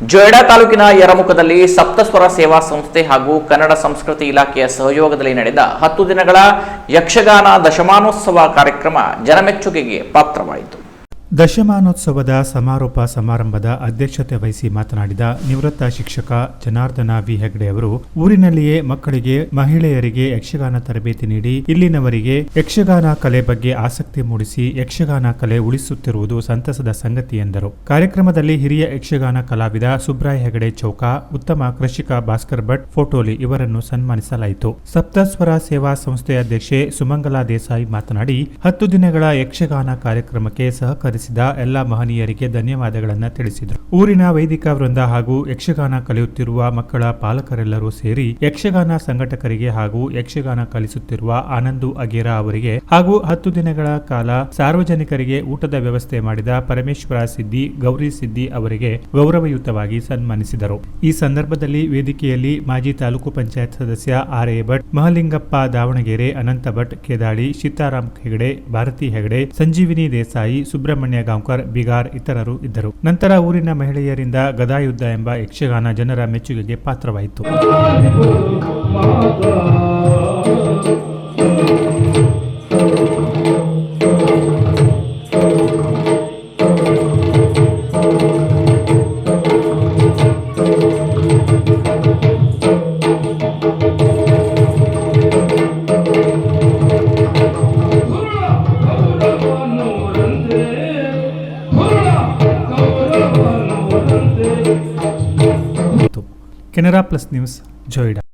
ಜೊಯ್ಡಾ ತಾಲೂಕಿನ ಯರಮುಖದಲ್ಲಿ ಸಪ್ತಸ್ವರ ಸೇವಾ ಸಂಸ್ಥೆ ಹಾಗೂ ಕನ್ನಡ ಸಂಸ್ಕೃತಿ ಇಲಾಖೆಯ ಸಹಯೋಗದಲ್ಲಿ ನಡೆದ ಹತ್ತು ದಿನಗಳ ಯಕ್ಷಗಾನ ದಶಮಾನೋತ್ಸವ ಕಾರ್ಯಕ್ರಮ ಜನಮೆಚ್ಚುಗೆಗೆ ಪಾತ್ರವಾಯಿತು. ದಶಮಾನೋತ್ಸವದ ಸಮಾರೋಪ ಸಮಾರಂಭದ ಅಧ್ಯಕ್ಷತೆ ವಹಿಸಿ ಮಾತನಾಡಿದ ನಿವೃತ್ತ ಶಿಕ್ಷಕ ಜನಾರ್ದನ ವಿ. ಹೆಗ್ಡೆ ಅವರು, ಊರಿನಲ್ಲಿಯೇ ಮಕ್ಕಳಿಗೆ, ಮಹಿಳೆಯರಿಗೆ ಯಕ್ಷಗಾನ ತರಬೇತಿ ನೀಡಿ, ಇಲ್ಲಿನವರಿಗೆ ಯಕ್ಷಗಾನ ಕಲೆ ಬಗ್ಗೆ ಆಸಕ್ತಿ ಮೂಡಿಸಿ, ಯಕ್ಷಗಾನ ಕಲೆ ಉಳಿಸುತ್ತಿರುವುದು ಸಂತಸದ ಸಂಗತಿ ಎಂದರು. ಕಾರ್ಯಕ್ರಮದಲ್ಲಿ ಹಿರಿಯ ಯಕ್ಷಗಾನ ಕಲಾವಿದ ಸುಬ್ರಾಯ್ ಹೆಗಡೆ ಚೌಕ, ಉತ್ತಮ ಕೃಷಿಕ ಭಾಸ್ಕರ್ ಭಟ್, ಫೋಟೋಲಿ ಇವರನ್ನು ಸನ್ಮಾನಿಸಲಾಯಿತು. ಸಪ್ತಸ್ವರ ಸೇವಾ ಸಂಸ್ಥೆ ಅಧ್ಯಕ್ಷೆ ಸುಮಂಗಲಾ ದೇಸಾಯಿ ಮಾತನಾಡಿ, ಹತ್ತು ದಿನಗಳ ಯಕ್ಷಗಾನ ಕಾರ್ಯಕ್ರಮಕ್ಕೆ ಸಹಕರಿಸಿದ ಎಲ್ಲ ಮಹನೀಯರಿಗೆ ಧನ್ಯವಾದಗಳನ್ನು ತಿಳಿಸಿದರು. ಊರಿನ ವೈದಿಕ ವೃಂದ ಹಾಗೂ ಯಕ್ಷಗಾನ ಕಲಿಯುತ್ತಿರುವ ಮಕ್ಕಳ ಪಾಲಕರೆಲ್ಲರೂ ಸೇರಿ ಯಕ್ಷಗಾನ ಸಂಘಟಕರಿಗೆ ಹಾಗೂ ಯಕ್ಷಗಾನ ಕಲಿಸುತ್ತಿರುವ ಆನಂದು ಅಗೇರ ಅವರಿಗೆ ಹಾಗೂ ಹತ್ತು ದಿನಗಳ ಕಾಲ ಸಾರ್ವಜನಿಕರಿಗೆ ಊಟದ ವ್ಯವಸ್ಥೆ ಮಾಡಿದ ಪರಮೇಶ್ವರ ಸಿದ್ದಿ ಗೌರಿ ಸಿದ್ದಿ ಅವರಿಗೆ ಗೌರವಯುತವಾಗಿ ಸನ್ಮಾನಿಸಿದರು. ಈ ಸಂದರ್ಭದಲ್ಲಿ ವೇದಿಕೆಯಲ್ಲಿ ಮಾಜಿ ತಾಲೂಕು ಪಂಚಾಯತ್ ಸದಸ್ಯ ಆರ್ ಭಟ್ ಮಹಲಿಂಗಪ್ಪ ದಾವಣಗೆರೆ ಅನಂತ ಭಟ್ ಕೇದಾಳಿ ಸೀತಾರಾಮ್ ಹೆಗಡೆ, ಭಾರತಿ ಹೆಗಡೆ, ಸಂಜೀವಿನಿ ದೇಸಾಯಿ, ಸುಬ್ರಹ್ಮಣ್ಯ ಗಾಂವ್ಕರ್ ಬಿಗಾರ್ ಇತರರು ಇದ್ದರು. ನಂತರ ಊರಿನ ಮಹಿಳೆಯರಿಂದ ಗದಾಯುದ್ಧ ಎಂಬ ಯಕ್ಷಗಾನ ಜನರ ಮೆಚ್ಚುಗೆಗೆ ಪಾತ್ರವಾಯಿತು. Canara plus news Joida